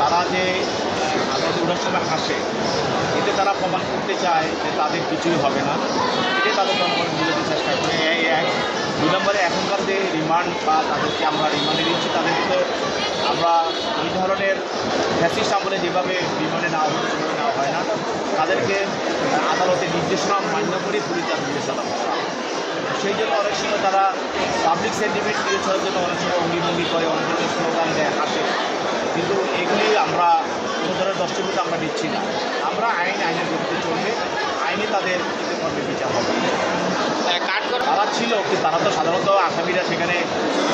তারা যে আল্লাহ দুর্গার হাসে, এতে তারা প্রমাণ করতে চায় যে তাদের কিছুই হবে না। এটাই তাদের জনগণের বোঝাতে চেষ্টা করে। এই এক, দুই নম্বরে এখনকার যে রিমান্ড বা তাদেরকে আমরা রিমান্ডে দিচ্ছি, তাদেরকে তো আমরা এই ধরনের ফ্যাসিস্ট আমলে যেভাবে রিমান্ডে নেওয়া হয় সেভাবে নেওয়া হয় না, তাদেরকে আদালতে নির্দেশনা মান্য করে পুলিশ তার নির্দেশনা সেই জন্য অনেক সময় তারা পাবলিক সেন্টিমেন্ট ক্রিয়েট হওয়ার জন্য অনেক সময় অঙ্গিভঙ্গি করে আমরা না। আমরা আইন আইনের গতিতে চলবে। আইনে তাদের কর্মে বিচার হবে। তারা ছিল কিন্তু তারা তো সাধারণত আসামিরা সেখানে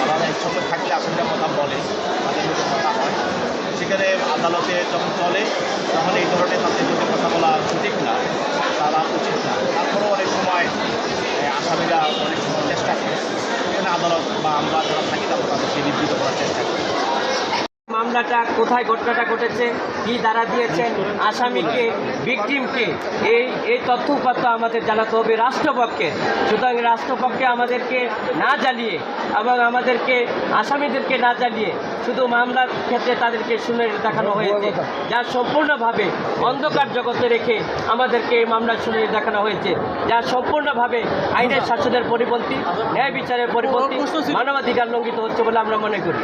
তারা একসঙ্গে থাকলে আসামিরা কথা বলে। তাদের মধ্যে কথা হয়। সেখানে আদালতে যখন চলে তখন এই ধরনের তাদের মধ্যে কথা বলা সঠিক না। তারা উচিত না। তারপরেও অনেক সময় আসামিরা অনেক সময় চেষ্টা করে। সেখানে আদালত বা আমরা যারা থাকি তারপর তাদেরকে নিবৃত করার চেষ্টা করি মামলাটা কোথায় ঘটনাটা ঘটেছে কি দ্বারা দিয়েছেন আসামিকে ভিকটিমকে এই এই তথ্য উপাত্ত আমাদের জানাতে হবে রাষ্ট্রপক্ষে। সুতরাং রাষ্ট্রপক্ষে আমাদেরকে না জ্বালিয়ে এবং আমাদেরকে আসামিদেরকে না জ্বালিয়ে শুধু মামলার ক্ষেত্রে তাদেরকে শুনে দেখানো হয়েছে। যা সম্পূর্ণভাবে অন্ধকার জগতে রেখে আমাদেরকে এই মামলা শুনে দেখানো হয়েছে। যা সম্পূর্ণভাবে আইনের শাসনের পরিপন্থী ন্যায় বিচারের পরিপন্থী মানবাধিকার লঙ্ঘিত হচ্ছে বলে আমরা মনে করি।